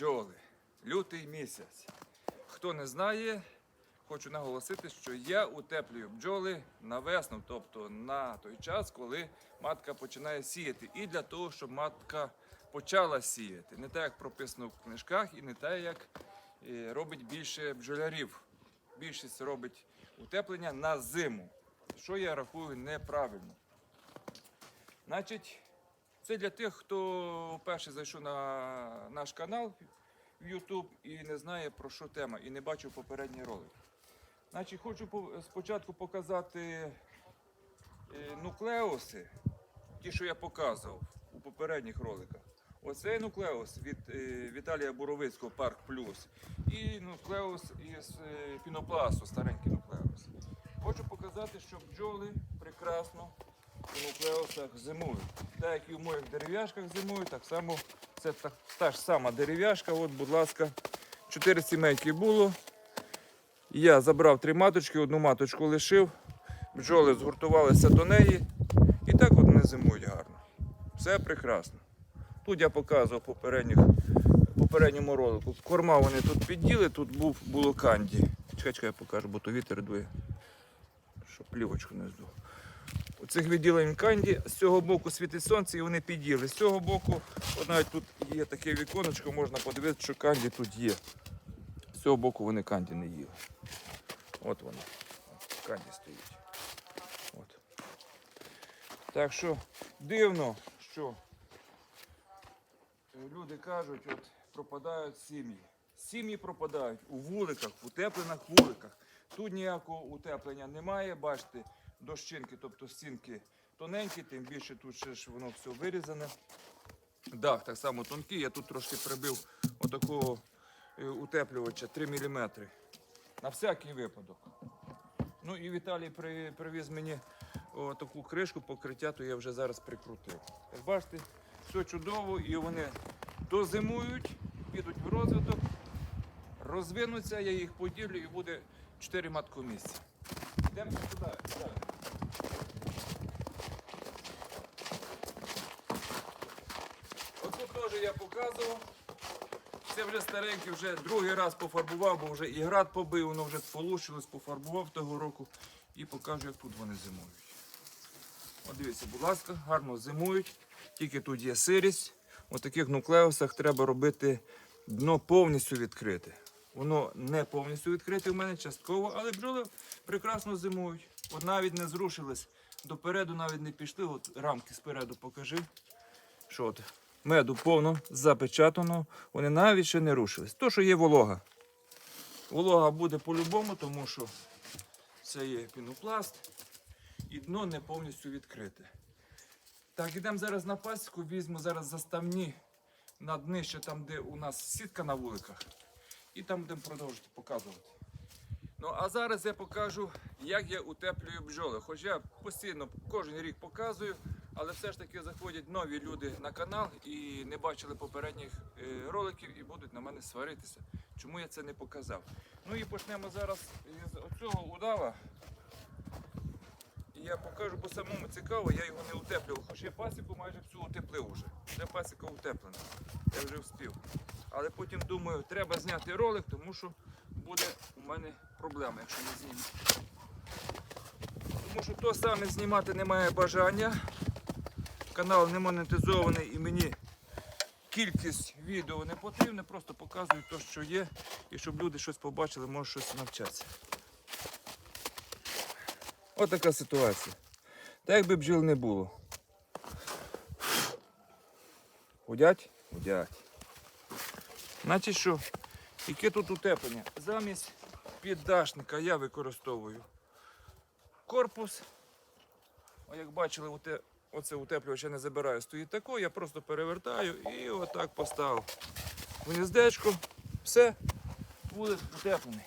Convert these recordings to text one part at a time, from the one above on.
Бджоли. Лютий місяць. Хто не знає, хочу наголосити, що я утеплюю бджоли на весну, тобто на той час, коли матка починає сіяти. І для того, щоб матка почала сіяти. Не так, як прописано в книжках, і не так, як е, робить більше бджолярів. Більшість робить утеплення на зиму, що я рахую неправильно. Значить, це для тих, хто вперше зайшов на наш канал в YouTube і не знає про що тема, і не бачив попередній ролик. Значить, хочу спочатку показати е, нуклеуси, ті, що я показував у попередніх роликах. Оцей нуклеус від е, Віталія Боровицького Парк Плюс і нуклеус із е, пінопласту, старенький нуклеус. Хочу показати, що бджоли прекрасно нуклеусах зимують. Так як і в моїх дерев'яшках зимують, так само це та, та ж сама дерев'яшка. От, будь ласка, чотири сімейки було. Я забрав три маточки, одну маточку лишив. Бджоли згуртувалися до неї. І так от вони зимують гарно. Все прекрасно. Тут я показував попередніх, попередньому ролику. Корма вони тут підділи, тут був, було канді. Чекай, чекай, я покажу, бо то вітер дує. Щоб плівочку не здув. У цих відділень канді з цього боку світить сонце і вони під'їли. З цього боку, от навіть тут є таке віконечко, можна подивитися, що канді тут є. З цього боку вони канді не їли. От воно. Канді стоїть. От. Так що дивно, що е, люди кажуть, от пропадають сім'ї. Сім'ї пропадають у вуликах, в утеплених вуликах. Тут ніякого утеплення немає, бачите, дощинки, тобто стінки тоненькі, тим більше тут ще ж воно все вирізане. Дах так само тонкий, я тут трошки прибив отакого е, утеплювача 3 мм. На всякий випадок. Ну і Віталій при, привіз мені таку кришку покриття, то я вже зараз прикрутив. Як бачите, все чудово, і вони дозимують, підуть в розвиток, розвинуться, я їх поділю і буде 4 маткомісця. Йдемо сюди. далі. Отут теж я показував. Це вже старенький, вже другий раз пофарбував, бо вже і град побив, воно вже полущилось, пофарбував того року і покажу, як тут вони зимують. От дивіться, будь ласка, гарно зимують, тільки тут є сирість. У таких нуклеусах треба робити дно повністю відкрите. Воно не повністю відкрите в мене частково, але бджоли прекрасно зимують. От навіть не зрушились допереду, навіть не пішли. От рамки спереду покажи. Що от меду повно запечатано, вони навіть ще не рушились. То, що є волога. Волога буде по-любому, тому що це є пінопласт і дно не повністю відкрите. Так, ідемо зараз на пасіку, візьму зараз заставні на днище, там, де у нас сітка на вуликах. І там будемо продовжувати показувати. Ну а зараз я покажу, як я утеплюю бджоли. Хоч я постійно кожен рік показую, але все ж таки заходять нові люди на канал і не бачили попередніх е, роликів і будуть на мене сваритися. Чому я це не показав? Ну і почнемо зараз з оцього удава. Я покажу, бо самому цікаво, я його не утеплював. Хоч я пасіку майже всю утеплив уже. Це пасіка утеплена. Я вже вспів. Але потім думаю, треба зняти ролик, тому що буде у мене проблема, якщо не зніму. Тому що то саме знімати немає бажання. Канал не монетизований і мені кількість відео не потрібна, просто показую те, що є, і щоб люди щось побачили, може щось навчатися. Ось така ситуація. Так якби бджіл не було. Гудять? Гудять. Значить що, яке тут утеплення? Замість піддашника я використовую корпус. О, як бачили, оце утеплювач я не забираю. Стоїть тако, я просто перевертаю і отак поставив. Гніздечко, все, буде утеплений.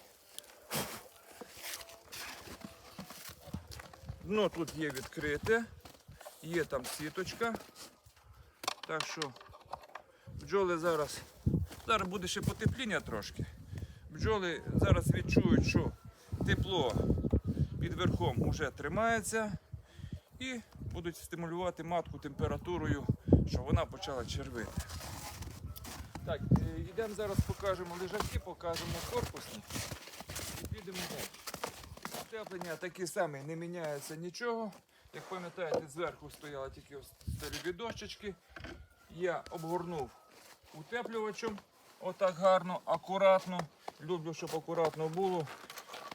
Дно тут є відкрите, є там сіточка. Так що бджоли зараз. Зараз буде ще потепління трошки. Бджоли зараз відчують, що тепло під верхом вже тримається і будуть стимулювати матку температурою, щоб вона почала червити. Так, е, йдемо зараз покажемо лежаки, покажемо корпусні і підемо далі. Утеплення такі самі, не міняється нічого. Як пам'ятаєте, зверху стояли тільки стальові дощечки. Я обгорнув утеплювачем. Отак гарно, акуратно. Люблю, щоб акуратно було,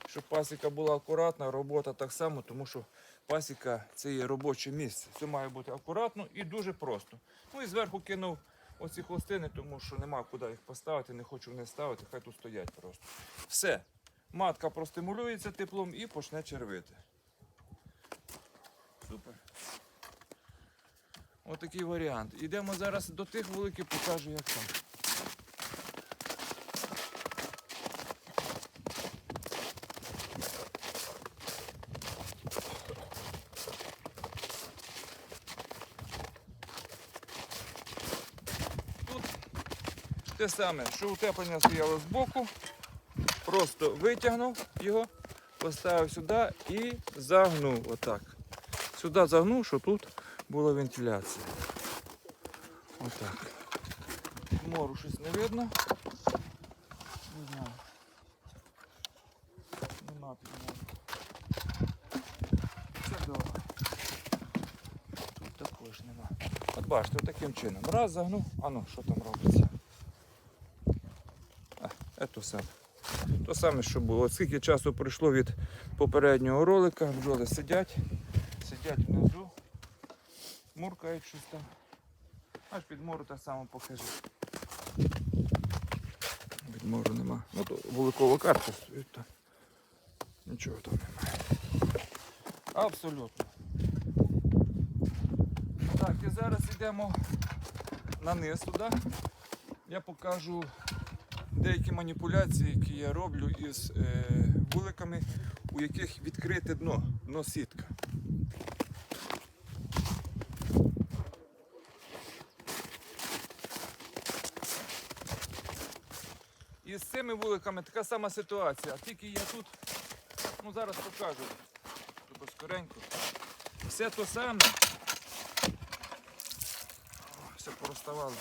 щоб пасіка була акуратна, робота так само, тому що пасіка це є робоче місце. Це має бути акуратно і дуже просто. Ну і зверху кинув оці хвостини, тому що нема куди їх поставити, не хочу не ставити, хай тут стоять просто. Все. Матка простимулюється теплом і почне червити. Супер. Отакий варіант. Ідемо зараз до тих вуликів, покажу, як там. Тут те саме, що утеплення стояло збоку, просто витягнув його, поставив сюди і загнув отак. Сюди загнув, щоб тут була вентиляція. Отак. Мору щось не видно. Не знаю. Нема підмору. Це добре. Тут також нема. От бачите, таким чином. Раз загнув, а ну, що там робиться? Це саме. То саме, що було. От скільки часу пройшло від попереднього ролика, бджоли сидять, сидять внизу, муркають щось там. Аж під мору так само покажи. Під мору нема. Ну то вуликова карта стоїть там. Нічого там немає. Абсолютно. Так, і зараз йдемо на низ туди. Я покажу деякі маніпуляції, які я роблю із е, вуликами, у яких відкрите дно, дно сітка. І з цими вуликами така сама ситуація. Тільки я тут, ну зараз покажу, Тобто скоренько. Все то саме. Все пороставало.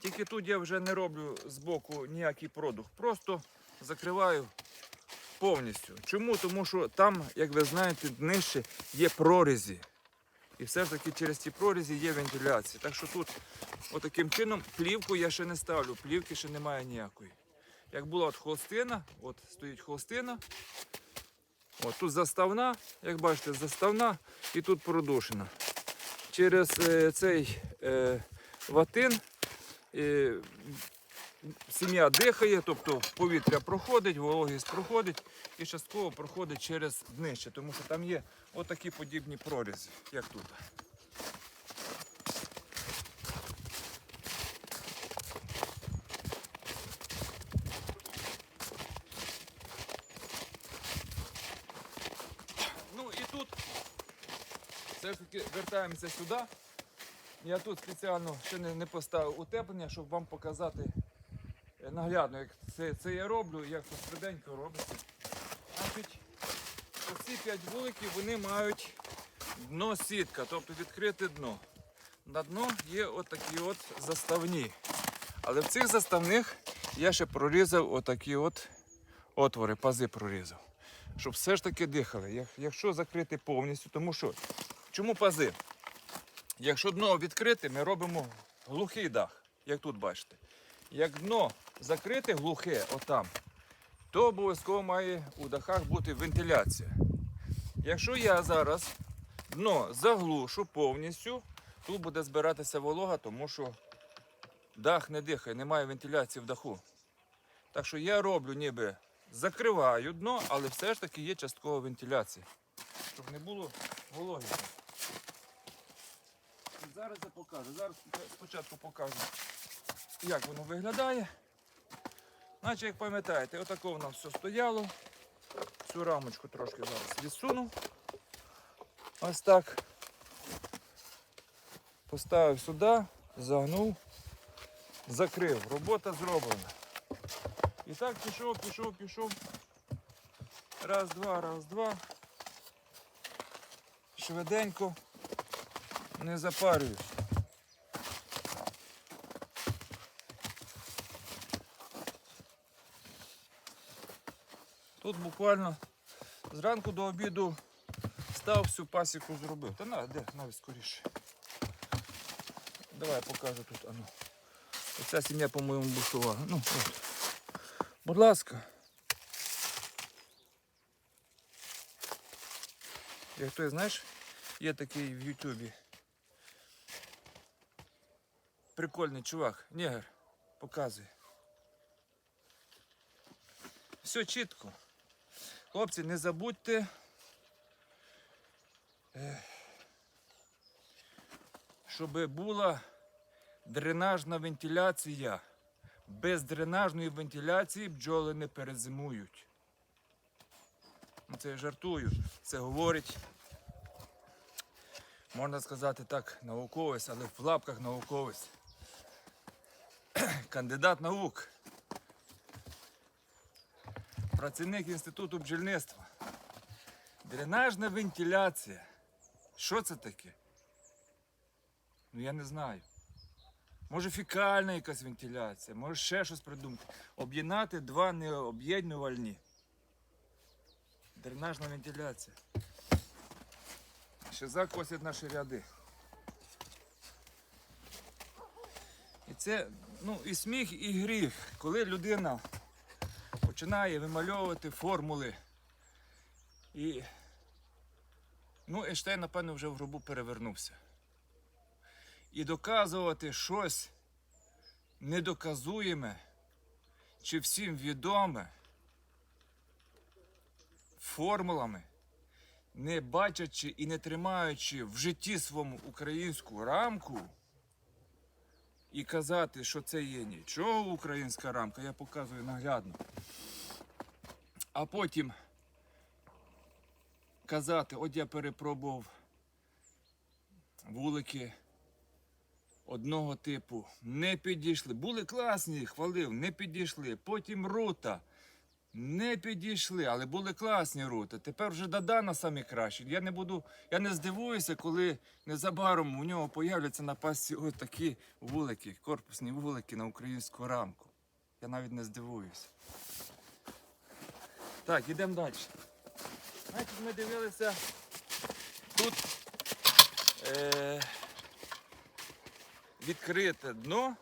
Тільки тут я вже не роблю з боку ніякий продух. Просто закриваю повністю. Чому? Тому що там, як ви знаєте, нижче є прорізі. І все ж таки через ці прорізі є вентиляція. Так що тут отаким чином плівку я ще не ставлю, плівки ще немає ніякої. Як була от холстина, от стоїть холстина. От тут заставна, як бачите, заставна і тут продушена. Через е, цей е, ватин сім'я дихає, тобто повітря проходить, вологість проходить і частково проходить через днище, тому що там є отакі подібні прорізи, як тут. Ну і тут все ж таки вертаємося сюди. Я тут спеціально ще не, не поставив утеплення, щоб вам показати е, наглядно, як це, це я роблю, як це швиденько робиться. Значить, оці 5 вуликів вони мають дно сітка, тобто відкрите дно. На дно є отакі от заставні. Але в цих заставних я ще прорізав отакі от отвори, пази прорізав. Щоб все ж таки дихали. Якщо закрити повністю, тому що чому пази? Якщо дно відкрите, ми робимо глухий дах, як тут бачите. Як дно закрите глухе, отам, то обов'язково має у дахах бути вентиляція. Якщо я зараз дно заглушу повністю, тут буде збиратися волога, тому що дах не дихає, немає вентиляції в даху. Так що я роблю ніби закриваю дно, але все ж таки є часткова вентиляція, щоб не було вологи. Зараз я покажу. Зараз спочатку покажу, як воно виглядає. Наче, як пам'ятаєте, отако воно все стояло. Цю рамочку трошки зараз відсуну. Ось так. Поставив сюди, загнув, закрив. Робота зроблена. І так пішов, пішов, пішов. Раз, два, раз, два. Швиденько. Не запарюєш. Тут буквально зранку до обіду став всю пасіку зробив. Та на, де, навіть скоріше. Давай я покажу тут. Ану. Оця сім'я, по-моєму, бушувала. Ну, от. Будь ласка. Як той, знаєш, є такий в Ютубі. Прикольний чувак, негр, показує. Все чітко. Хлопці, не забудьте. е, Щоб була дренажна вентиляція. Без дренажної вентиляції бджоли не перезимують. Ну, Це я жартую. Це говорить, можна сказати так, науковець, але в лапках науковець. Кандидат наук. Працівник інституту бджільництва. Дренажна вентиляція. Що це таке? Ну я не знаю. Може фекальна якась вентиляція, може ще щось придумати. Об'єднати два необ'єднувальні. Дренажна вентиляція. Ще закосять наші ряди. І це ну, і сміх, і гріх, коли людина починає вимальовувати формули. І ну, Ейштейн, напевно, вже в гробу перевернувся. І доказувати щось недоказуєме чи всім відоме формулами, не бачачи і не тримаючи в житті своєму українську рамку, і казати, що це є нічого українська рамка, я показую наглядно. А потім казати, от я перепробував вулики одного типу, не підійшли. Були класні, хвалив, не підійшли. Потім рута. Не підійшли, але були класні рути. Тепер вже Дадана самі кращі. Я не буду, я не здивуюся, коли незабаром у нього появляться на пасі ось такі вулики, корпусні вулики на українську рамку. Я навіть не здивуюся. Так, йдемо далі. Значить, ми дивилися тут е, відкрите дно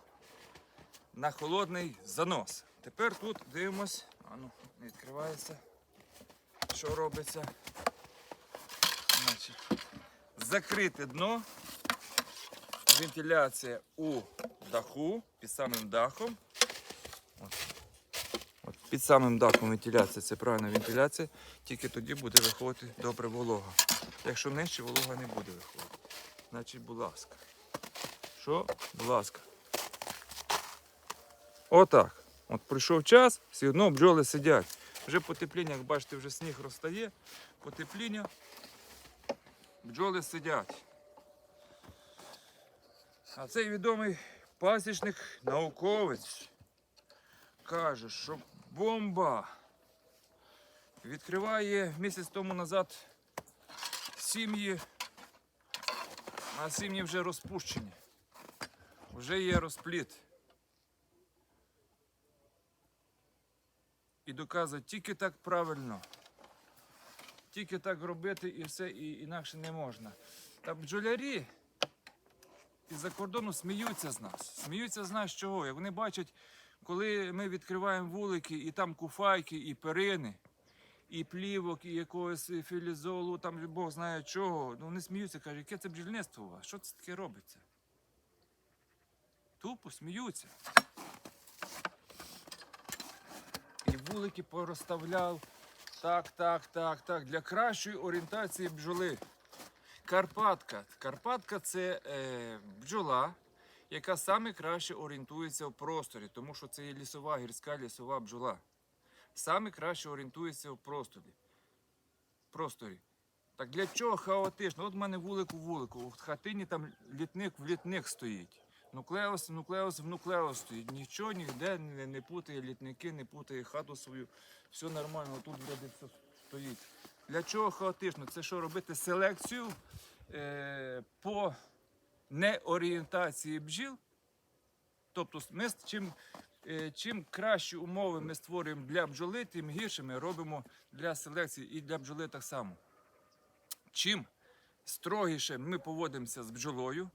на холодний занос. Тепер тут дивимось. А ну, не відкривається. Що робиться? Значить, закрите дно. Вентиляція у даху, під самим дахом. От. От під самим дахом вентиляція це правильна вентиляція, тільки тоді буде виходити добре волога. Якщо нижче, волога не буде виходити. Значить, будь ласка. Що? Будь ласка. Отак. От прийшов час, все одно бджоли сидять. Вже потепління, як бачите, вже сніг розтає. Потепління. Бджоли сидять. А цей відомий пасічник, науковець, каже, що бомба відкриває місяць тому назад сім'ї, а сім'ї вже розпущені. Вже є розпліт. І доказує тільки так правильно. Тільки так робити і все, і інакше не можна. Та бджолярі із-за кордону сміються з нас. Сміються з нас чого? Як вони бачать, коли ми відкриваємо вулики, і там куфайки, і перини, і плівок, і якогось філізолу, там Бог знає чого. Ну вони сміються, кажуть, яке це бджільництво у вас? Що це таке робиться? Тупо сміються. І вулики порозставляв. Так, так, так, так. Для кращої орієнтації бджоли. Карпатка. Карпатка це е, бджола, яка саме краще орієнтується в просторі, тому що це є лісова, гірська лісова бджола. Саме краще орієнтується в просторі. просторі. Так для чого хаотично? От в мене вулик у вулику. В хатині там літник в літник стоїть. Нуклеус, нуклеус в нуклеус стоїть. Нічого ніде не, не путає літники, не путає хату свою. Все нормально, тут все стоїть. Для чого хаотично? Це що робити селекцію е, по неорієнтації бджіл. Тобто ми чим е, чим кращі умови ми створюємо для бджоли, тим гірше ми робимо для селекції і для бджоли так само. Чим строгіше ми поводимося з бджолою,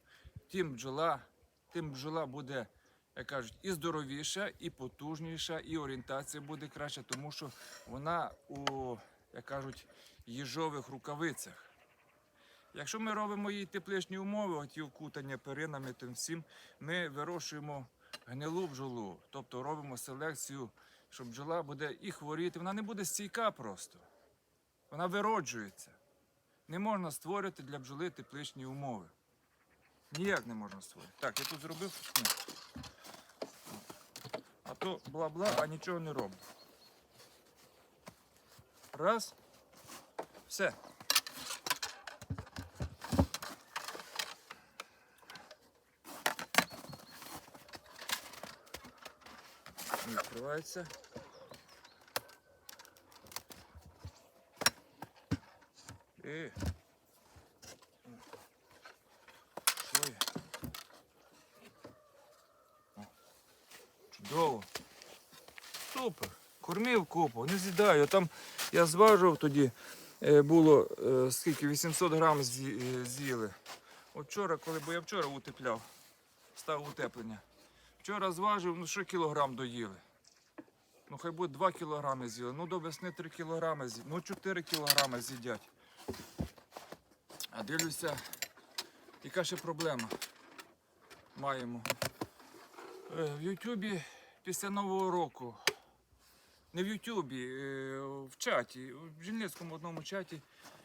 тим бджола, тим бджола буде, як кажуть, і здоровіша, і потужніша, і орієнтація буде краща, тому що вона у, як кажуть, їжових рукавицях. Якщо ми робимо їй тепличні умови, оті окутання перинами, тим всім, ми вирощуємо гнилу бджолу, тобто робимо селекцію, що бджола буде і хворіти, вона не буде стійка просто. Вона вироджується. Не можна створити для бджоли тепличні умови. Ніяк не можна створити. Так, я тут зробив. Ні. А то бла-бла, а нічого не роблю. Раз. Все. Відкривається. І. Чудово. Супер. Кормив купу, не з'їдаю. Там я зважив тоді, е, було е, скільки 800 грам е, з'їли. От вчора, коли бо я вчора утепляв, став утеплення. Вчора зважив, ну що кілограм доїли. Ну хай буде 2 кілограми з'їли. Ну до весни 3 кілограми з'їли. Ну 4 кілограми з'їдять. А дивлюся, яка ще проблема маємо. В Ютубі після Нового року. Не в Ютубі, е, в чаті, в Жільницькому одному чаті.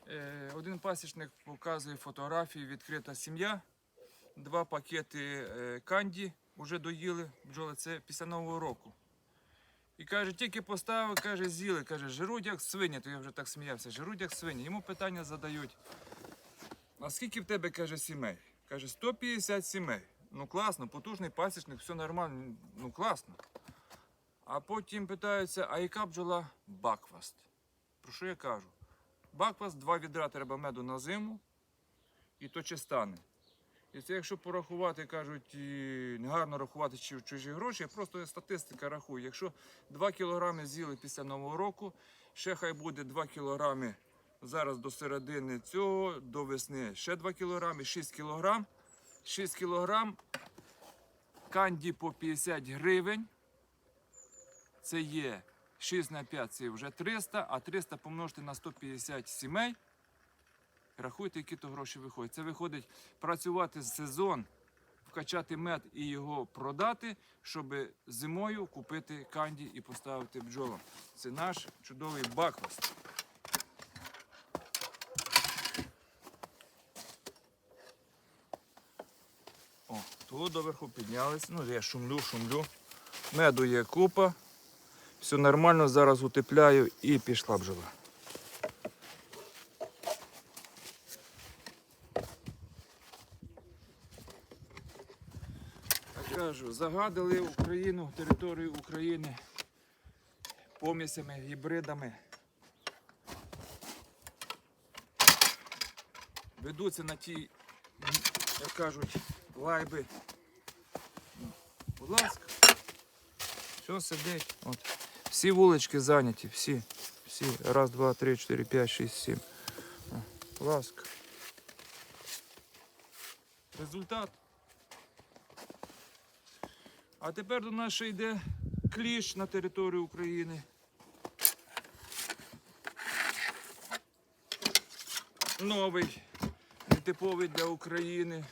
е, Один пасічник показує фотографії, відкрита сім'я, два пакети е, канді вже доїли бджоли. Це після Нового року. І каже, тільки поставив, каже, з'їли, каже, жируть як свині, то я вже так сміявся, жируть як свині. Йому питання задають. А скільки в тебе, каже, сімей? Каже, 150 сімей. Ну класно, потужний пасічник, все нормально, ну класно. А потім питаються, а яка бджола бакваст? Про що я кажу? Бакваст, два відра треба меду на зиму, і то чи стане. І це якщо порахувати, кажуть, і не гарно рахувати чи чужі гроші, просто статистика рахує. Якщо 2 кілограми з'їли після Нового року, ще хай буде 2 кілограми зараз до середини цього, до весни ще 2 кілограми, 6 кілограм. 6 кілограм канді по 50 гривень. Це є 6 на 5 це вже 300, а 300 помножити на 150 сімей. Рахуйте, які то гроші виходять. Це виходить працювати сезон, вкачати мед і його продати, щоб зимою купити канді і поставити бджолам. Це наш чудовий бакваст. О, тут доверху піднялись. Ну, я шумлю, шумлю. Меду є купа. Все нормально, зараз утепляю і пішла бджола. Кажу, загадили Україну, територію України помісями, гібридами. Ведуться на ті, як кажуть, лайби. Будь ласка. Все сидить. От. Всі вулички зайняті, всі. Всі. Раз, два, три, чотири, п'ять, шість, сім. Ласка. Результат. А тепер до нас ще йде кліщ на територію України. Новий, нетиповий для України,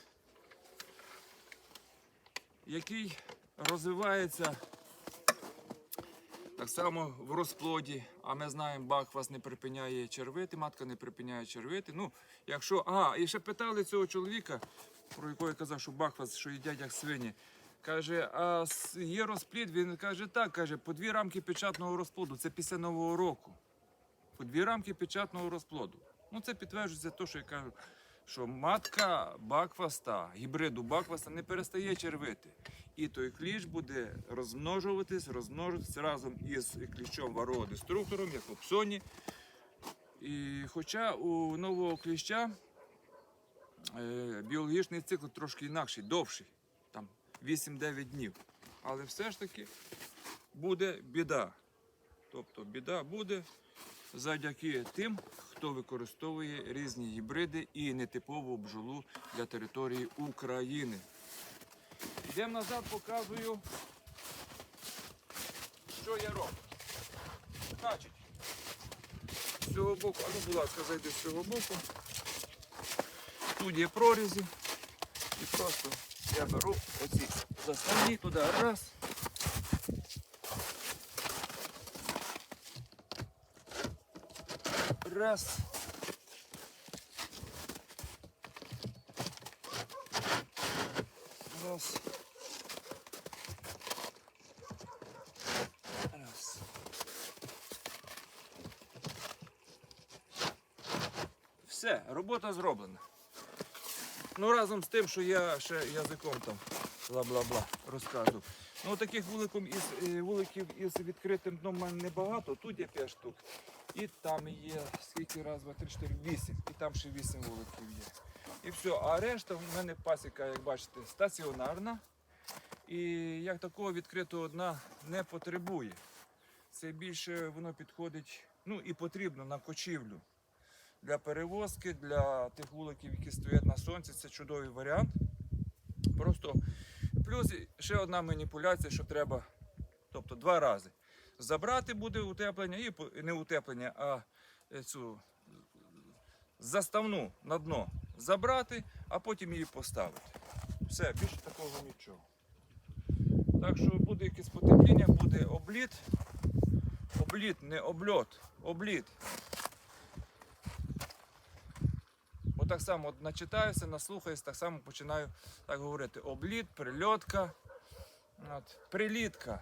який розвивається так само в розплоді. А ми знаємо, баквас не припиняє червити, матка не припиняє червити. Ну, якщо. А, і ще питали цього чоловіка, про якого я казав, що баквас, що їдять як свині. Каже, а є розплід? Він каже, так, каже, по дві рамки печатного розплоду. Це після Нового року. По дві рамки печатного розплоду. Ну, це підтверджується те, що я кажу, що матка бакваста, гібриду бакваста не перестає червити. І той кліщ буде розмножуватись, розмножуватись разом із кліщом вародеструктором, як в псоні. І хоча у нового кліща е, біологічний цикл трошки інакший, довший, там 8-9 днів. Але все ж таки буде біда. Тобто біда буде завдяки тим, хто використовує різні гібриди і нетипову бджолу для території України. Йдемо назад, показую, що я роблю. Значить, з цього боку, а ну, будь ласка, зайди з цього боку. Тут є прорізі. І просто я беру оці заставні туди раз. Раз. Раз. Раз. Все, робота зроблена. Ну разом з тим, що я ще язиком там бла-бла-бла розказую. Ну таких вуликом із, е, вуликів із відкритим дном в мене небагато. Тут є 5 штук. І там є скільки раз, два, три, чотири, вісім. І там ще вісім вуликів є. І все. А решта в мене пасіка, як бачите, стаціонарна. І як такого відкритого дна не потребує. Це більше воно підходить, ну і потрібно на кочівлю. Для перевозки, для тих вуликів, які стоять на сонці, це чудовий варіант. Просто плюс ще одна маніпуляція, що треба, тобто два рази. Забрати буде утеплення і не утеплення, а е, цю заставну на дно забрати, а потім її поставити. Все, більше такого нічого. Так що буде якесь потепління, буде обліт. Обліт, не обльот, обліт. Бо так само начитаюся, наслухаюся, так само починаю так говорити. Обліт, прильотка, от, прилітка.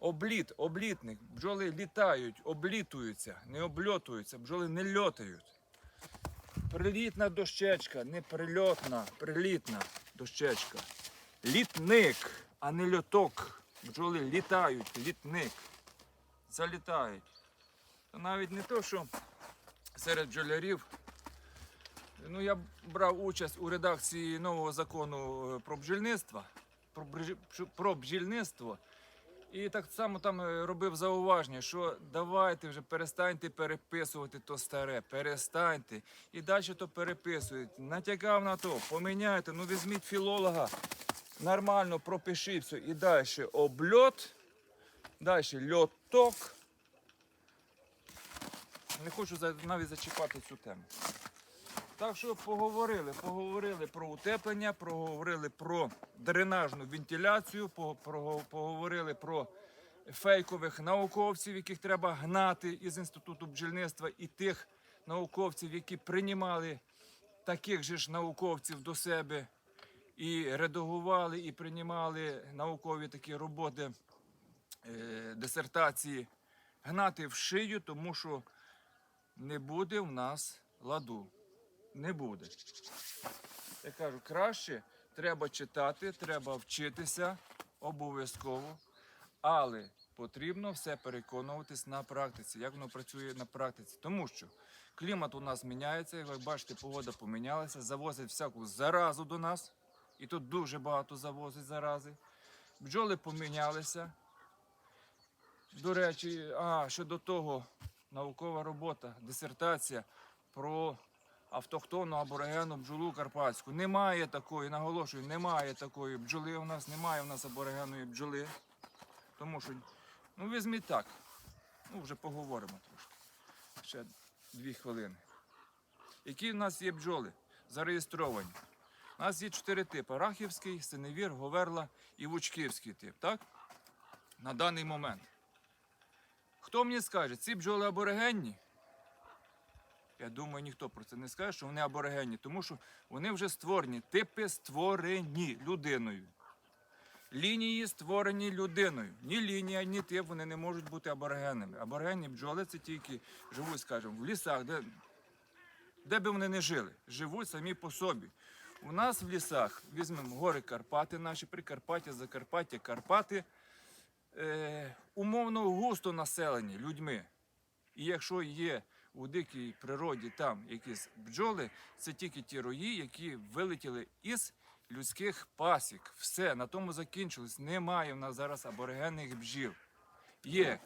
Обліт, облітник. Бджоли літають, облітуються, не обльотуються, бджоли не льотають. Прилітна дощечка, не прильотна, прилітна дощечка. Літник, а не льоток. Бджоли літають, літник. Залітають. Та навіть не то, що серед бджолярів. Ну, я брав участь у редакції нового закону е, про бджільництво, про бджільництво. І так само там е, робив зауваження, що давайте вже перестаньте переписувати то старе, перестаньте. І далі то переписують. Натякав на то, поміняйте, ну візьміть філолога, нормально пропиши все. І далі обльот, далі льоток. Не хочу навіть зачіпати цю тему. Так що поговорили, поговорили про утеплення, поговорили про дренажну вентиляцію, поговорили про фейкових науковців, яких треба гнати із інституту бджільництва, і тих науковців, які приймали таких же ж науковців до себе і редагували, і приймали наукові такі роботи, е, дисертації, гнати в шию, тому що не буде в нас ладу не буде. Я кажу, краще треба читати, треба вчитися обов'язково, але потрібно все переконуватись на практиці, як воно працює на практиці. Тому що клімат у нас міняється, як ви бачите, погода помінялася, завозять всяку заразу до нас, і тут дуже багато завозять зарази. Бджоли помінялися. До речі, а ще до того наукова робота, дисертація про автохтонну аборигенну бджолу карпатську. Немає такої, наголошую, немає такої бджоли у нас, немає у нас аборигенної бджоли. Тому що, ну візьміть так. Ну, вже поговоримо трошки. Ще дві хвилини. Які в нас є бджоли зареєстровані? У нас є чотири типи: Рахівський, Синевір, Говерла і Вучківський тип, так? На даний момент. Хто мені скаже, ці бджоли аборигенні? Я думаю, ніхто про це не скаже, що вони аборигенні, тому що вони вже створені, типи створені людиною. Лінії створені людиною. Ні лінія, ні тип вони не можуть бути аборигенними. Аборигенні бджоли це тільки живуть, скажімо, в лісах, де, де би вони не жили, живуть самі по собі. У нас в лісах візьмемо гори Карпати, наші Прикарпаття, Закарпаття, Карпати е, умовно густо населені людьми. І якщо є у дикій природі там якісь бджоли, це тільки ті рої, які вилетіли із людських пасік. Все, на тому закінчилось. Немає в нас зараз аборигенних бджіл. Є,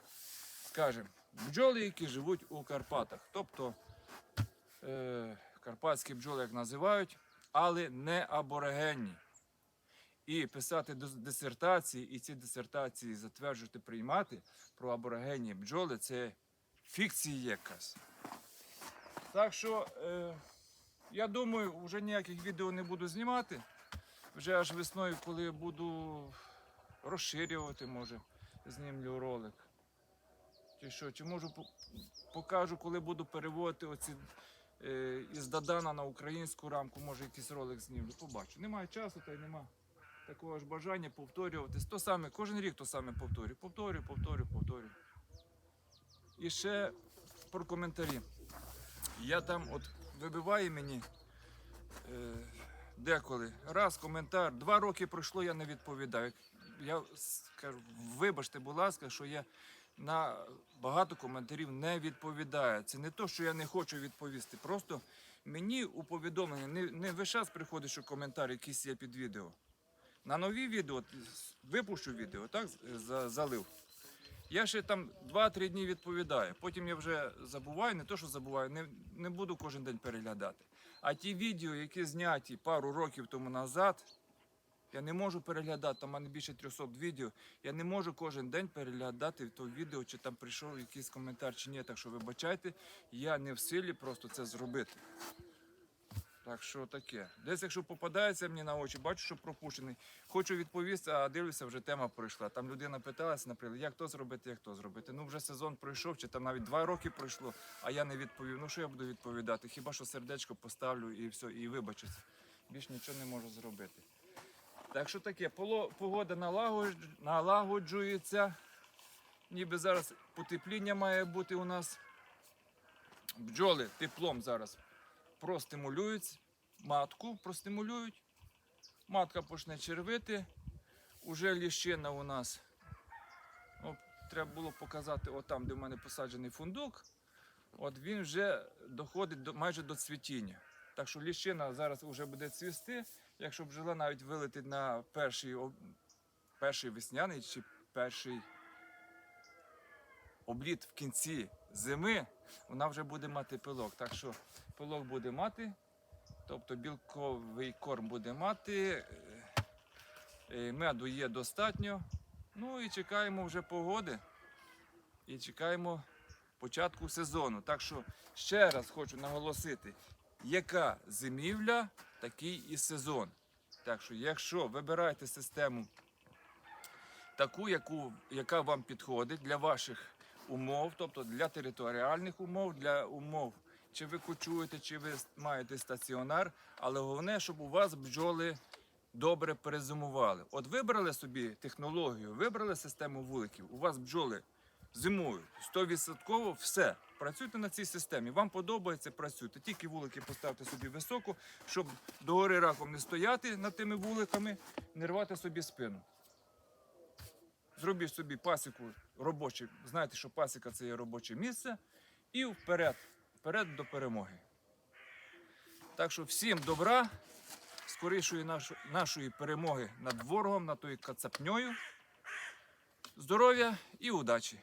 скажімо, бджоли, які живуть у Карпатах. Тобто е, карпатські бджоли, як називають, але не аборигенні. І писати дисертації, і ці дисертації затверджувати, приймати про аборигенні бджоли це фікція якась. Так що, е, я думаю, вже ніяких відео не буду знімати. Вже аж весною, коли буду розширювати, може, знімлю ролик. Чи що, чи можу покажу, коли буду переводити оці е, із Дадана на українську рамку, може якийсь ролик знімлю. Побачу. Немає часу, та й нема такого ж бажання повторюватись. То саме, кожен рік то саме повторюю. Повторюю, повторюю, повторюю. І ще про коментарі. Я там от вибиває мені е, деколи. Раз коментар, два роки пройшло, я не відповідаю. Я скажу, вибачте, будь ласка, що я на багато коментарів не відповідаю. Це не то, що я не хочу відповісти. Просто мені у повідомлення не, не весь час приходить, що коментар якийсь є під відео. На нові відео випущу відео, так, за- залив. Я ще там 2-3 дні відповідаю. Потім я вже забуваю, не то, що забуваю, не, не буду кожен день переглядати. А ті відео, які зняті пару років тому назад, я не можу переглядати, там мене більше 300 відео. Я не можу кожен день переглядати то відео, чи там прийшов якийсь коментар, чи ні. Так що вибачайте, я не в силі просто це зробити. Так що таке. Десь, якщо попадається мені на очі, бачу, що пропущений. Хочу відповісти, а дивлюся, вже тема пройшла. Там людина питалася, наприклад, як то зробити, як то зробити. Ну вже сезон пройшов, чи там навіть два роки пройшло, а я не відповів. Ну що я буду відповідати? Хіба що сердечко поставлю і все, і вибачусь. Більш нічого не можу зробити. Так що таке, погода налагоджується. Ніби зараз потепління має бути у нас. Бджоли теплом зараз простимулюють матку, простимулюють. Матка почне червити. Уже ліщина у нас. О, треба було показати, от там, де в мене посаджений фундук. От він вже доходить до, майже до цвітіння. Так що ліщина зараз вже буде цвісти. Якщо бджола навіть вилетить на перший, перший весняний чи перший обліт в кінці зими, вона вже буде мати пилок. Так що пилок буде мати, тобто білковий корм буде мати, е, е, меду є достатньо. Ну і чекаємо вже погоди. І чекаємо початку сезону. Так що ще раз хочу наголосити, яка зимівля, такий і сезон. Так що, якщо вибираєте систему таку, яку, яка вам підходить для ваших умов, тобто для територіальних умов, для умов, чи ви кочуєте, чи ви маєте стаціонар, але головне, щоб у вас бджоли добре перезимували. От вибрали собі технологію, вибрали систему вуликів, у вас бджоли зимують 100% все. Працюйте на цій системі. Вам подобається, працюйте. Тільки вулики поставте собі високо, щоб догори раком не стояти над тими вуликами, не рвати собі спину. Зробіть собі пасіку робочу. Знаєте, що пасіка це є робоче місце. І вперед, вперед до перемоги. Так що всім добра, скорішої нашої перемоги над ворогом, над тою кацапньою. Здоров'я і удачі!